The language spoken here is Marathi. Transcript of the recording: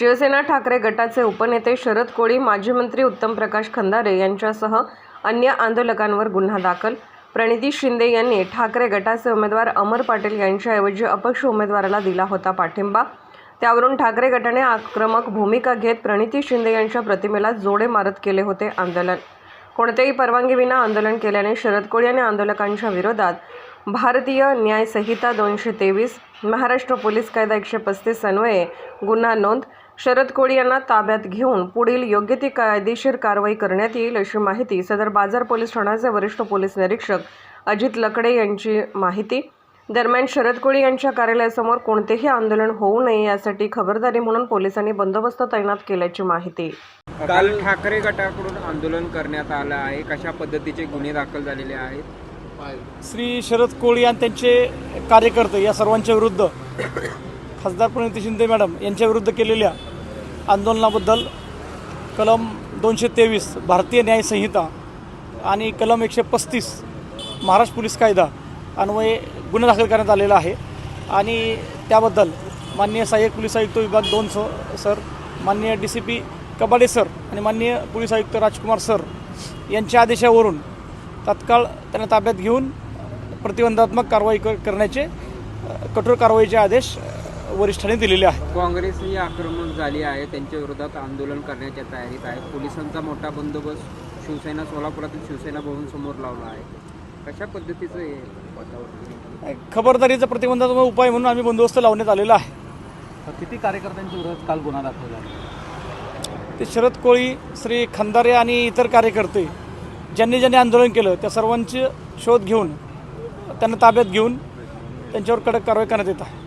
शिवसेना ठाकरे गटाचे उपनेते शरद कोळी माजी मंत्री उत्तम प्रकाश खंदारे यांच्यासह अन्य आंदोलकांवर गुन्हा दाखल. प्रणिती शिंदे यांनी ठाकरे गटाचे उमेदवार अमर पाटील यांच्याऐवजी अपक्ष उमेदवाराला दिला होता पाठिंबा. त्यावरून ठाकरे गटाने आक्रमक भूमिका घेत प्रणिती शिंदे यांच्या प्रतिमेला जोडे मारत केले होते आंदोलन. कोणत्याही परवानगीविना आंदोलन केल्याने शरद कोळी आणि आंदोलकांच्या विरोधात भारतीय न्याय संहिता दोनशे तेवीस महाराष्ट्र पोलीस कायदा एकशे पस्तीस अन्वये गुन्हा नोंद शरद कोळी यांना ताब्यात घेऊन पुढील योग्य ती कायदेशीर कारवाई करण्यात येईल अशी माहिती सदर बाजार पोलीस ठाण्याचे वरिष्ठ पोलीस निरीक्षक अजित लकडे यांची माहिती. दरम्यान शरद कोळी यांच्या कार्यालयासमोर कोणतेही आंदोलन होऊ नये यासाठी खबरदारी म्हणून पोलिसांनी बंदोबस्त तैनात केल्याची माहिती. काल ठाकरे गटाकडून आंदोलन करण्यात आलं आहे. कशा पद्धतीचे गुन्हे दाखल झालेले आहेत? श्री शरद कोळी आणि त्यांचे कार्यकर्ते या सर्वांच्या विरुद्ध खासदार प्रणिती शिंदे मॅडम यांच्या विरुद्ध केलेल्या आंदोलनाबद्दल कलम दोनशे तेवीस भारतीय न्यायसंहिता आणि कलम एकशे पस्तीस महाराष्ट्र पोलीस कायदा अन्वये गुन्हा दाखल करण्यात आलेला आहे. आणि त्याबद्दल माननीय सहाय्यक पोलीस आयुक्त विभाग दोन सो सर माननीय D C P Kabade sir आणि माननीय पोलीस आयुक्त राजकुमार सर यांच्या आदेशावरून तात्काळ त्यांना ताब्यात घेऊन प्रतिबंधात्मक कारवाई कर करण्याचे कठोर कारवाईचे आदेश वरिष्ठांनी दिलेले आहेत काँग्रेस ही आक्रमक झाली आहे त्यांच्या विरोधात आंदोलन करण्याच्या तयारीत आहे. पोलिसांचा मोठा बंदोबस्त शिवसेना सोलापुरातील शिवसेना भवन समोर लावला आहे. कशा पद्धतीचं हे वातावरण? खबरदारीचा प्रतिबंधात्मक उपाय म्हणून आम्ही बंदोबस्त लावण्यात आलेला आहे. किती कार्यकर्त्यांच्या विरोधात काल गुन्हा दाखल झाला? ते शरद कोळी श्री खंदारे आणि इतर कार्यकर्ते ज्यांनी ज्यांनी आंदोलन केलं त्या सर्वांचे शोध घेऊन त्यांना ताब्यात घेऊन त्यांच्यावर कडक कारवाई करण्यात येत आहे.